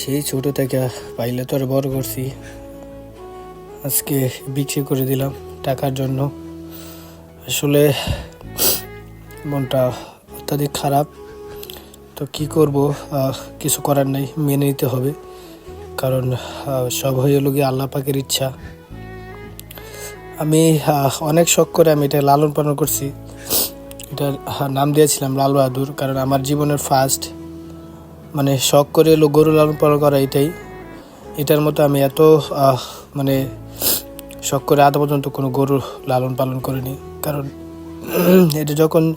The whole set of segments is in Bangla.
সেই ছোট থেকে পাইলে তো আর বড় করছি। আজকে বিক্রি করে দিলাম টাকার জন্য। আসলে মনটা অত্যাধিক খারাপ। তো কি করব? কিছু করার নেই, মেনে নিতে হবে। কারণ সব হয়ে গিয়ে আল্লাহ পাকের ইচ্ছা। আমি অনেক শখ করে আমি এটা লালন পালন করছি। এটার নাম দিয়েছিলাম লাল বাহাদুর, কারণ আমার জীবনের ফার্স্ট মানে শখ করে গরু লালন পালন করা এটাই। এটার মতো আমি এত মানে শখ করে আধা পর্যন্ত কোনো গরু লালন পালন করিনি। কারণ এটা যখন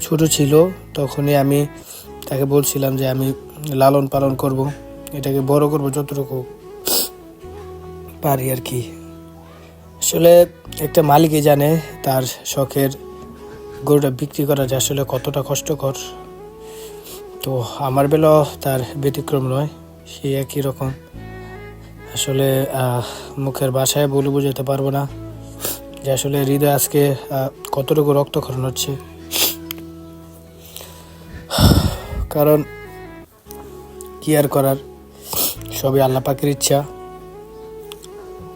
ছোট ছিল, তখনই আমি তাকে বলছিলাম যে আমি লালন পালন করব, এটাকে বড় করব যতটুকু পারি আর কি। আসলে একটা মালিকই জানে তার শখের গরুটা বিক্রি করা যে আসলে কতটা কষ্টকর। তো আমার বেলাও তার ব্যতিক্রম নয়, সে একই রকম। আসলে মুখের বাসায় বলে বোঝাতে পারব না যে আসলে হৃদয় আজকে কতটুকু রক্তক্ষরণ হচ্ছে। কারণ, কি আর করার? সবই আল্লাহ পাকের ইচ্ছা।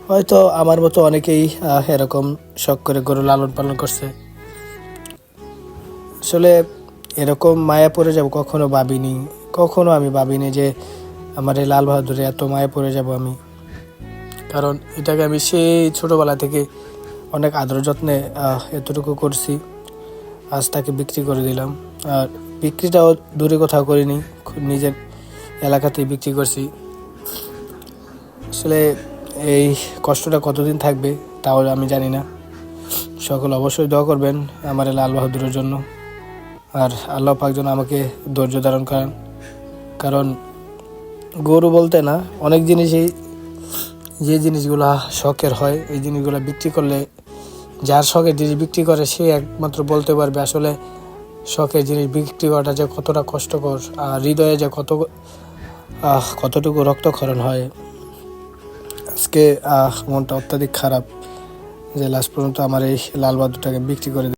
হয়তো আমার মতো অনেকেই এরকম শখ করে গরু লালন পালন করছে। আসলে এরকম মায়া পড়ে যাব, কখনো ভাবিনি। কখনো আমি ভাবিনি যে আমার এই লাল বাহাদুরে এত মায়া পড়ে যাব আমি। কারণ এটাকে আমি সেই ছোটোবেলা থেকে অনেক আদর যত্নে এতটুকু করছি। আজ তাকে বিক্রি করে দিলাম। আর বিক্রিটাও দূরে কোথাও করিনি নিজের এলাকাতেই বিক্রি করছি। আসলে এই কষ্টটা কতদিন থাকবে, তাও আমি জানি না। সকল অবশ্যই দোয়া করবেন আমার লাল বাহাদুরের জন্য। আর আল্লাহ পাক যেন আমাকে ধৈর্য ধারণ করেন। কারণ গরু বলতে না, অনেক জিনিসই যে জিনিসগুলা শখের হয়, এই জিনিসগুলো বিক্রি করলে যার শখের জিনিস বিক্রি করে, সে একমাত্র বলতে পারবে আসলে শখের জিনিস বিক্রি করাটা যে কতটা কষ্টকর আর হৃদয়ে যে কত কতটুকু রক্তক্ষরণ হয়। আজকে মনটা অত্যাধিক খারাপ যে লাস্ট পর্যন্ত আমার এই লাল বাহাদুরটাকে বিক্রি করে